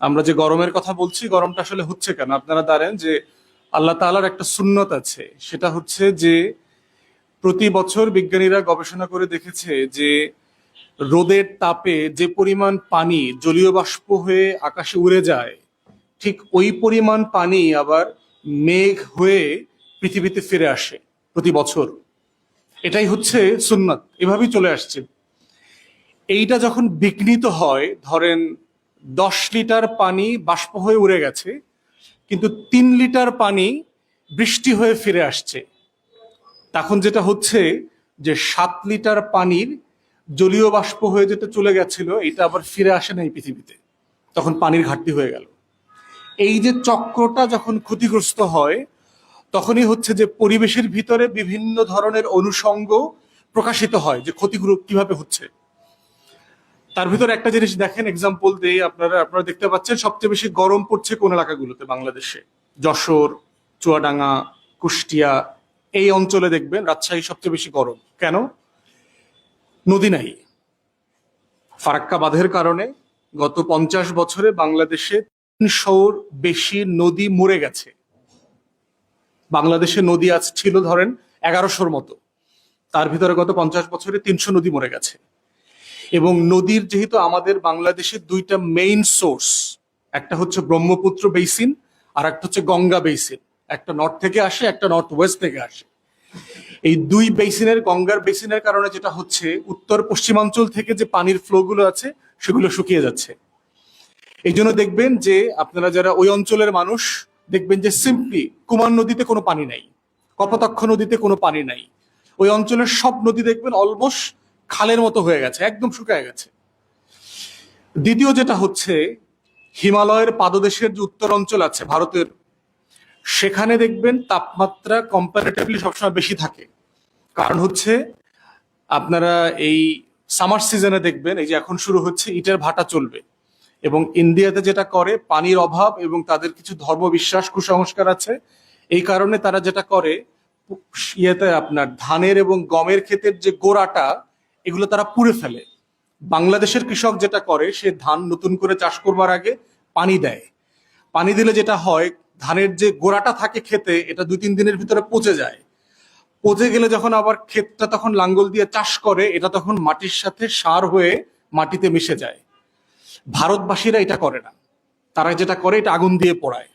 আমরা যে গরমের কথা বলছি, গরমটা আসলে হচ্ছে কেন? আপনারা জানেন যে আল্লাহ তাআলার একটা সুন্নত আছে। সেটা হচ্ছে যে প্রতি বছর বিজ্ঞানীরা গবেষণা করে দেখেছে যে রোদের তাপে যে পরিমাণ পানি জলীয় বাষ্প হয়ে আকাশে উড়ে যায়, ঠিক ওই পরিমাণ পানি আবার মেঘ হয়ে পৃথিবীতে ফিরে আসে প্রতি বছর। এটাই হচ্ছে সুন্নাত। এভাবেই চলে আসছে। এইটা যখন বিঘ্নিত হয়, ধরেন দশ লিটার পানি বাষ্প হয়ে উড়ে গেছে, কিন্তু তিন লিটার পানি বৃষ্টি হয়ে ফিরে আসছে। তখন যেটা হচ্ছে যে সাত লিটার পানির জলীয় বাষ্প হয়ে যেটা চলে গেছিল, এটা আবার ফিরে আসে না এই পৃথিবীতে। তখন পানির ঘাটতি হয়ে গেল। এই যে চক্রটা যখন ক্ষতিগ্রস্ত হয়, তখনই হচ্ছে যে পরিবেশের ভিতরে বিভিন্ন ধরনের অনুষঙ্গ প্রকাশিত হয় যে ক্ষতিগুলো কীভাবে হচ্ছে। তার ভিতরে একটা জিনিস দেখেন এক্সাম্পল দিয়ে আপনারা আপনারা দেখতে পাচ্ছেন সবচেয়ে বেশি গরম পড়ছে কোন এলাকাগুলোতে? বাংলাদেশে। যশোর, চুয়াডাঙ্গা, কুষ্টিয়া, এই অঞ্চলে দেখবেন রাজশাহী সবচেয়ে বেশি গরম। কেন? নদী নাই। ফারাক্কা বাঁধের কারণে গত পঞ্চাশ বছরে বাংলাদেশে তিনশোর বেশি নদী মরে গেছে। বাংলাদেশে নদী আজ ছিল ধরেন এগারোশোর মতো। তার ভিতরে গত পঞ্চাশ বছরে তিনশো নদী মরে গেছে। এবং নদীর যেহেতু আমাদের বাংলাদেশের দুইটা মেইন সোর্স একটা হচ্ছে ব্রহ্মপুত্র বেসিন আর একটা হচ্ছে গঙ্গা বেসিন একটা নর্থ থেকে আসে, একটা নর্থ ওয়েস্ট থেকে আসে। এই দুই বেসিনের গঙ্গার বেসিনের কারণে যেটা হচ্ছে, উত্তর পশ্চিমাঞ্চল থেকে যে পানির ফ্লো গুলো আছে, সেগুলো শুকিয়ে যাচ্ছে। এই জন্য দেখবেন যে আপনারা যারা ওই অঞ্চলের মানুষ, দেখবেন যে সিম্পলি কুমার নদীতে কোনো পানি নাই, কপোতাক্ষ নদীতে কোনো পানি নাই। ওই অঞ্চলের সব নদী দেখবেন অলমোস্ট খালের মতো হয়ে গেছে, একদম শুকায় গেছে। দ্বিতীয় যেটা হচ্ছে, হিমালয়ের পাদদেশের যে উত্তর অঞ্চল আছে ভারতের, সেখানে দেখবেন তাপমাত্রা কম্পারেটিভলি সবসময় বেশি থাকে। কারণ হচ্ছে, আপনারা এই সামার সিজনে দেখবেন, এই যে এখন শুরু হচ্ছে, ইটের ভাটা চলবে। এবং ইন্ডিয়াতে যেটা করে, পানির অভাব এবং তাদের কিছু ধর্ম বিশ্বাস, কুসংস্কার আছে। এই কারণে তারা যেটা করে, ইয়েতে আপনার ধানের এবং গমের ক্ষেতের যে গোড়াটা এগুলো তারা পুড়ে ফেলে। বাংলাদেশের কৃষক যেটা করে, সে ধান নতুন করে চাষ করবার আগে পানি দেয়। পানি দিলে যেটা হয়, ধানের যে গোড়াটা থাকে খেতে এটা দুই তিন দিনের ভিতরে পচে যায়। পচে গেলে যখন আবার ক্ষেতটা তখন লাঙ্গল দিয়ে চাষ করে, এটা তখন মাটির সাথে সার হয়ে মাটিতে মিশে যায়। ভারতবাসীরা এটা করে না। তারা যেটা করে, এটা আগুন দিয়ে পোড়ায়।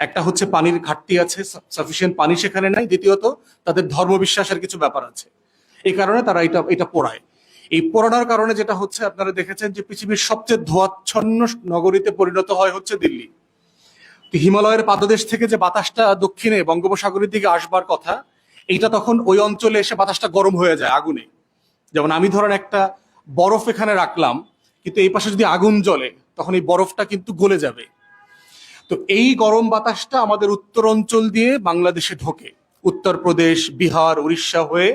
একটা হচ্ছে পানির ঘাটতি আছে সাফিসিয়েন্ট পানি সেখানে নাই। দ্বিতীয়ত, তাদের ধর্মবিশ্বাসের কিছু ব্যাপার আছে। এই কারণে তারা এটা এটা পোড়ায়। এই পোড়ানোর কারণে যেটা হচ্ছে, আপনারা দেখেছেন যে পৃথিবীর সবচেয়ে ধোয়াচ্ছন্ন নগরীতে পরিণত হয় হচ্ছে দিল্লি। হিমালয়ের পাদদেশ থেকে যে বাতাসটা দক্ষিণে বঙ্গোপসাগরের দিকে আসবার কথা, এইটা তখন ওই অঞ্চলে এসে বাতাসটা গরম হয়ে যায় আগুনে। যেমন আমি ধরেন একটা বরফ এখানে রাখলাম, কিন্তু এই পাশে যদি আগুন জ্বলে, তখন এই বরফটা কিন্তু গলে যাবে। তো এই গরম বাতাসটা আমাদের উত্তর অঞ্চল দিয়ে বাংলাদেশে ঢোকে। উত্তরপ্রদেশ, বিহার, উড়িষ্যা হয়ে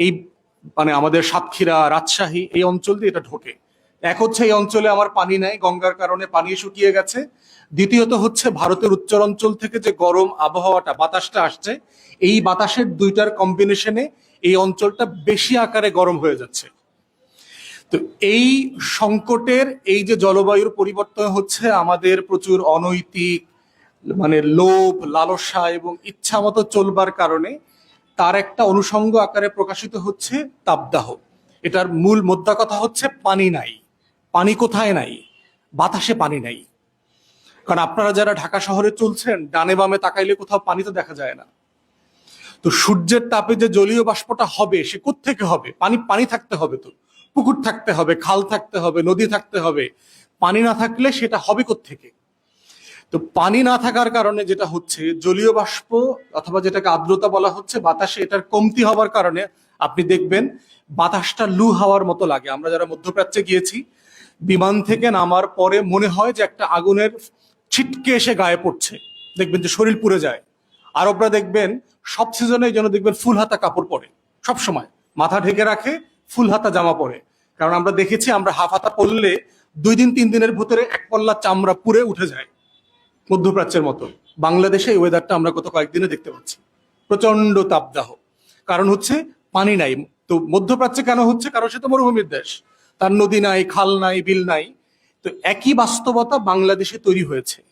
এই মানে আমাদের সাতক্ষীরা রাজশাহী, এই অঞ্চল দিয়ে এটা ঢোকে। এক হচ্ছে এই অঞ্চলে আমার পানি নাই, গঙ্গার কারণে পানি শুকিয়ে গেছে। দ্বিতীয়ত হচ্ছে ভারতের উত্তর অঞ্চল থেকে যে গরম আবহাওয়াটা, বাতাসটা আসছে, এই বাতাসের দুইটার কম্বিনেশনে এই অঞ্চলটা বেশি আকারে গরম হয়ে যাচ্ছে। তো এই সংকটের, এই যে জলবায়ুর পরিবর্তন হচ্ছে, আমাদের প্রচুর অনৈতিক মানে লোভ, লালসা এবং ইচ্ছা মতো চলবার কারণে তার একটা অনুষঙ্গ আকারে প্রকাশিত হচ্ছে তাপদাহ। এটার মূল মোদ্দা কথা হচ্ছে পানি নাই। পানি কোথায় নাই? বাতাসে পানি নাই। কারণ আপনারা যারা ঢাকা শহরে চলছেন, ডানে বামে তাকাইলে কোথাও পানি তো দেখা যায় না। তো সূর্যের তাপে যে জলীয় বাষ্পটা হবে, সে থেকে হবে? পানি পানি থাকতে হবে তো। পুকুর থাকতে হবে, খাল থাকতে হবে, নদী থাকতে হবে। পানি না থাকলে সেটা হবে থেকে তো পানি না থাকার কারণে যেটা হচ্ছে, জলীয় বাষ্প অথবা যেটাকে আর্দ্রতা বলা হচ্ছে, বাতাসে এটার কমতি হওয়ার কারণে আপনি দেখবেন বাতাসটা লু হাওয়ার মতো লাগে। আমরা যারা মধ্যপ্রাচ্যে গিয়েছি, বিমান থেকে নামার পরে মনে হয় যে একটা আগুনের ছিটকে এসে গায়ে পড়ছে। দেখবেন যে শরীর পুড়ে যায়। আরবরা দেখবেন সব সিজনে যেন দেখবেন ফুল হাতা কাপড় পরে, সব সময়। মাথা ঢেকে রাখে, ফুল হাতা জামা পরে। কারণ আমরা দেখেছি, আমরা হাফ হাতা পরলে দুই দিন, তিন দিনের ভিতরে এক পল্লা চামড়া পুড়ে উঠে যায়। মধ্যপ্রাচ্যের মতো। বাংলাদেশে এই ওয়েদারটা আমরা গত কয়েকদিনে দেখতে পাচ্ছি। প্রচণ্ড তাপদাহ। কারণ হচ্ছে পানি নাই। তো মধ্যপ্রাচ্যে কেন হচ্ছে? কারণ সে তো মরুভূমির দেশ। তার নদী নাই, খাল নাই, বিল নাই। তো একই বাস্তবতা বাংলাদেশে তৈরি হয়েছে।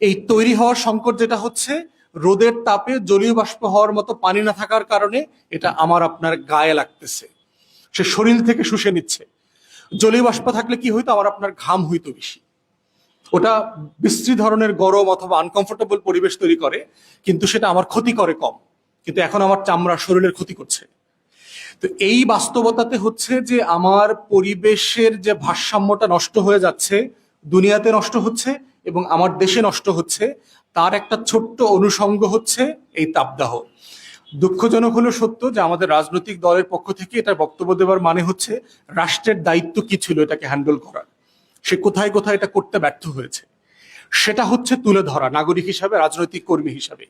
এই তৈরি হওয়ার সংকট যেটা হচ্ছে, রোদের তাপে জলীয় বাষ্প হওয়ার মতো পানি না থাকার কারণে এটা আমার আপনার গায়ে লাগতেছে। সে শরীর থেকে শুষে নিচ্ছে। জলীয় বাষ্প থাকলে কি হইতো? আমার আপনার ঘাম হইতো বেশি। ওটা বিশ্রী ধরনের গরম অথবা আনকমফোর্টেবল পরিবেশ তৈরি করে, কিন্তু সেটা আমার ক্ষতি করে কম। কিন্তু এখন আমার চামড়া শরীরের ক্ষতি করছে। তো এই বাস্তবতাতে হচ্ছে যে আমার পরিবেশের যে ভারসাম্যটা নষ্ট হয়ে যাচ্ছে, দুনিয়াতে নষ্ট হচ্ছে এবং আমার দেশে নষ্ট হচ্ছে, তার একটা ছোট্ট অনুষঙ্গ হচ্ছে এই তাপদাহ। দুঃখজনক হলো সত্য যে আমাদের রাজনৈতিক দলের পক্ষ থেকে এটা বক্তব্য দেওয়ার মানে হচ্ছে রাষ্ট্রের দায়িত্ব কি ছিল এটাকে হ্যান্ডেল করার। সে কোথায় কোথায় এটা করতে ব্যর্থ হয়েছে। সেটা হচ্ছে তুলে ধরা, নাগরিক হিসাবে, রাজনৈতিক কর্মী হিসাবে।